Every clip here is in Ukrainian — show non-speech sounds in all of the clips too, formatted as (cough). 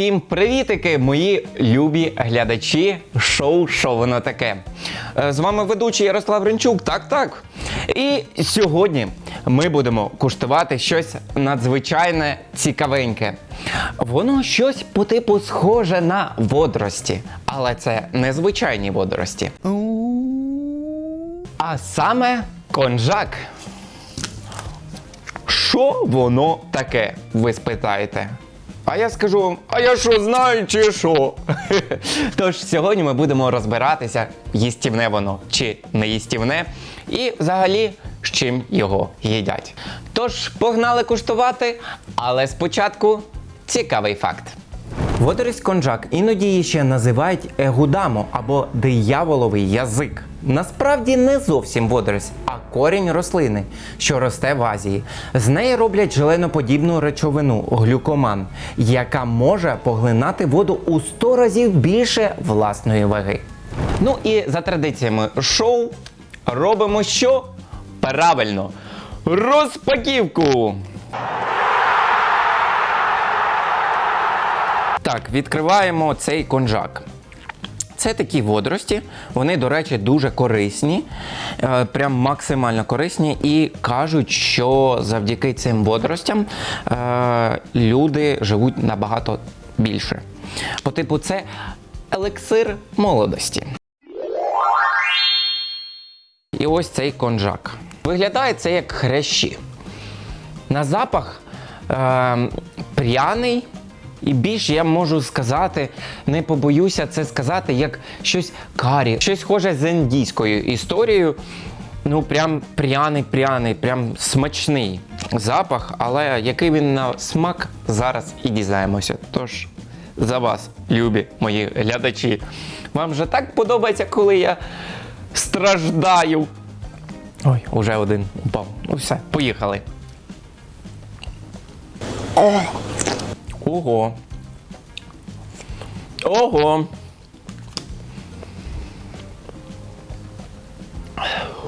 Всім привітики, мої любі глядачі шоу «Що воно таке. Е, З вами ведучий Ярослав Ренчук. Так, так. І сьогодні ми будемо куштувати щось надзвичайне цікавеньке. Воно щось по типу схоже на водорості, але це не звичайні водорості. А саме конжак. Що воно таке? Ви спитаєте. А я скажу вам, а я що знаю, чи що? (laughs) Тож сьогодні ми будемо розбиратися, їстівне воно чи не їстівне, і взагалі з чим його їдять. Тож погнали куштувати, але спочатку цікавий факт. Водорість конжак іноді її ще називають егудамо або дияволовий язик. Насправді не зовсім водорість, а корінь рослини, що росте в Азії. З неї роблять желеноподібну речовину глюкоман, яка може поглинати воду у 100 разів більше власної ваги. Ну і за традиціями шоу робимо що? Правильно! Розпаківку! Так, відкриваємо цей конжак. Це такі водорості, вони, до речі, дуже корисні, е, прям максимально корисні. І кажуть, що завдяки цим водоростям е, люди живуть набагато більше. По типу, це елексир молодості. І ось цей конжак. Виглядає це як хрящі. На запах е, пряний. І більш я можу сказати, не побоюся це сказати, як щось карі, щось схоже з індійською історією. Ну, прям пряний, пряний, прям смачний запах, але який він на смак, зараз і дізнаємося. Тож за вас, любі мої глядачі. Вам же так подобається, коли я страждаю. Ой, уже один упав. Ну все, поїхали. Ого. Ого.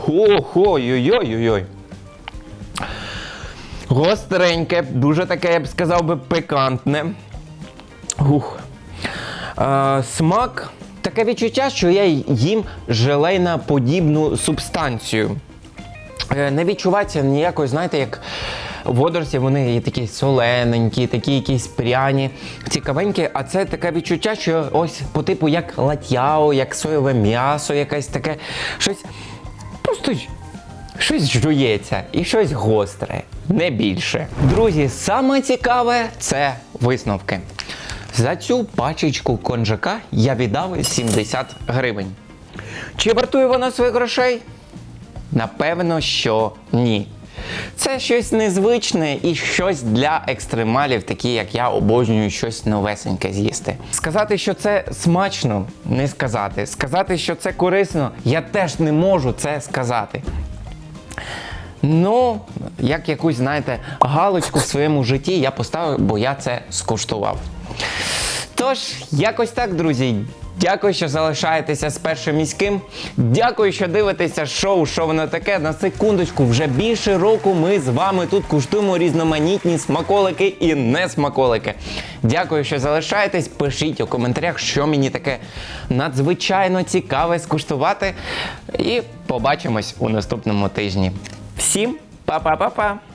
Ого, ой-ой-ой-ой. Гостреньке, дуже таке, я б сказав би, пикантне. Ух. Е, смак. Таке відчуття, що я їм желейна подібну субстанцію. Е, Не відчувається ніякої, знаєте, як водорості, вони є такі солененькі, такі якісь пряні, цікавенькі. А це таке відчуття, що ось по типу як латяо, як соєве м'ясо, якесь таке щось. Просто щось жується і щось гостре, не більше. Друзі, саме цікаве це висновки. За цю пачечку конжака я віддав 70 гривень. Чи вартує вона своїх грошей? Напевно, що ні. Це щось незвичне і щось для екстремалів, такі як я обожнюю щось новесеньке з'їсти. Сказати, що це смачно, не сказати. Сказати, що це корисно, я теж не можу це сказати. Ну, як якусь, знаєте, галочку в своєму житті я поставив, бо я це скуштував. Тож, якось так, друзі. Дякую, що залишаєтеся з першим міським. Дякую, що дивитеся шоу, що воно таке. На секундочку, вже більше року ми з вами тут куштуємо різноманітні смаколики і не смаколики. Дякую, що залишаєтесь. Пишіть у коментарях, що мені таке надзвичайно цікаве скуштувати. І побачимось у наступному тижні. Всім па-па-па-па!